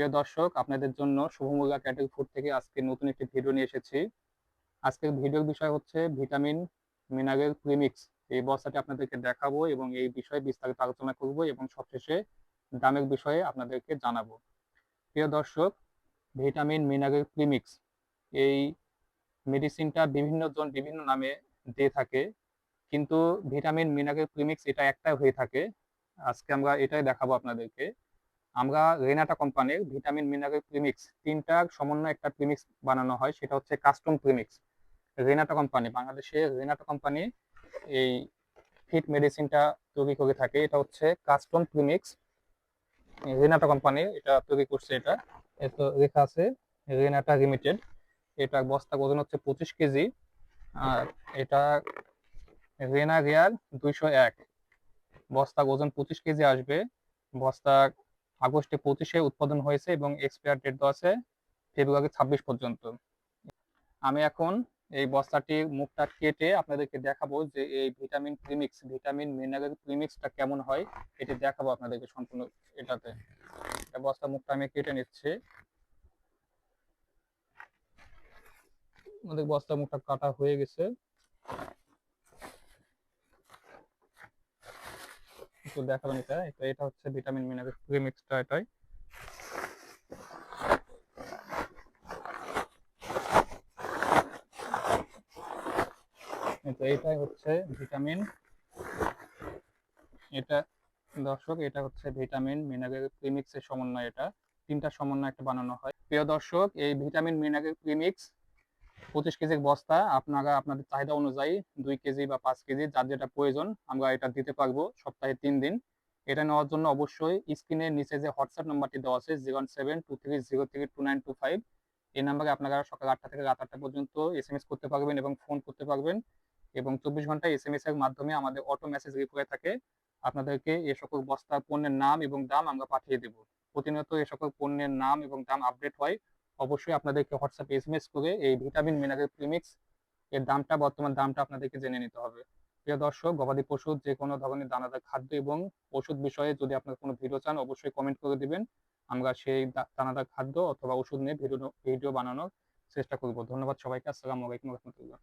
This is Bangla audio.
প্রিয় দর্শক, আপনাদের জন্য শুভমূল্যা ক্যাটেল ফুড থেকে আজকে নতুন একটি ভিডিও নিয়ে এসেছি। আজকের ভিডিওর বিষয় হচ্ছে ভিটামিন, মিনারেল প্রিমিক্স এই বস্তাটি আপনাদেরকে দেখাবো এবং এই বিষয়ে বিস্তারিত আলোচনা করব এবং সবশেষে দামের বিষয়ে আপনাদেরকে জানাব। প্রিয় দর্শক, ভিটামিন, মিনারেল প্রিমিক্স এই মেডিসিনটা বিভিন্ন জন বিভিন্ন নামে দিয়ে থাকে, কিন্তু ভিটামিন, মিনারেল প্রিমিক্স এটা একটাই হয়ে থাকে। আজকে আমরা এটাই দেখাবো আপনাদেরকে। আমরা রেনাটা কোম্পানির ভিটামিন, মিনারেল, প্রিমিক্স তিনটার সমন্বয় একটা প্রিমিক্স বানানো হয়, সেটা হচ্ছে কাস্টম প্রিমিক্স। রেনাটা কোম্পানি, বাংলাদেশে রেনাটা কোম্পানি এই ফিট মেডিসিনটা তৈরি করে থাকে। এটা হচ্ছে কাস্টম প্রিমিক্স। রেনাটা কোম্পানি এটা তৈরি করছে এটা। এত লেখা আছে রেনাটা লিমিটেড। এটা বস্তা ওজন হচ্ছে পঁচিশ কেজি। আর এটা রেনা রেয়ার দুইশো এক। বস্তা ওজন পঁচিশ কেজি আসবে। বস্তা আগস্টে পঁচিশে উৎপাদন হয়েছে এবং এক্সপায়ার ডেট দেওয়া আছে ফেব্রুয়ারি ছাব্বিশ পর্যন্ত। আমি এখন এই বস্তাটির মুখটা কেটে আপনাদেরকে দেখাবো যে এই ভিটামিন প্রিমিক্স, ভিটামিন মিনারেল প্রিমিক্সটা কেমন হয়, এটি দেখাবো আপনাদেরকে সম্পূর্ণ এটাতে। বস্তা মুখটা আমি কেটে নিচ্ছি। আমাদের বস্তা মুখটা কাটা হয়ে গেছে। একটু দেখাবেন এটা। এটা এটা হচ্ছে ভিটামিন মিনারেল প্রিমিক্সটা এটাই তো এটাই হচ্ছে ভিটামিন। এটা দর্শক, এটা হচ্ছে ভিটামিন মিনারেল প্রিমিক্সের সমন্বয় এটা। তিনটা সমন্বয় একটা বানানো হয়। প্রিয় দর্শক, এই ভিটামিন মিনারেল প্রিমিক্স পঁচিশ কেজির বস্তা, আপনারা আপনাদের চাহিদা অনুযায়ী দুই কেজি বা পাঁচ কেজি, যার যেটা প্রয়োজন, আমরা এটা দিতে পারব সপ্তাহে তিন দিন। এটা নেওয়ার জন্য অবশ্যই স্ক্রিনের নিচে যে হোয়াটসঅ্যাপ নাম্বারটি দেওয়া আছে zero seven two three zero three two nine two five এই নাম্বারে আপনারা সকাল আটটা থেকে রাত আটটা পর্যন্ত এস এম এস করতে পারবেন এবং ফোন করতে পারবেন। এবং চব্বিশ ঘণ্টা এস এম এস এর মাধ্যমে আমাদের অটো মেসেজ রিপ্লাই থাকে। আপনাদেরকে এ সকল বস্তার পণ্যের নাম এবং দাম আমরা পাঠিয়ে দেব। প্রতিনিয়ত এ সকল পণ্যের নাম এবং দাম আপডেট হয়। অবশ্যই আপনাদেরকে হোয়াটসঅ্যাপে এস এম এস করে এই ভিটামিন, মিনারেল, প্রিমিক্স এর দামটা, বর্তমান দামটা আপনাদেরকে জেনে নিতে হবে। প্রিয় দর্শক, গবাদি পশু যে কোনো ধরনের দানাদার খাদ্য এবং ওষুধ বিষয়ে যদি আপনার কোনো ভিডিও চান, অবশ্যই কমেন্ট করে দিবেন। আমরা সেই দানাদার খাদ্য অথবা ওষুধ নিয়ে ভিডিও ভিডিও বানানোর চেষ্টা করব। ধন্যবাদ সবাইকে। আসসালামু আলাইকুম রহমতুল্লাহ।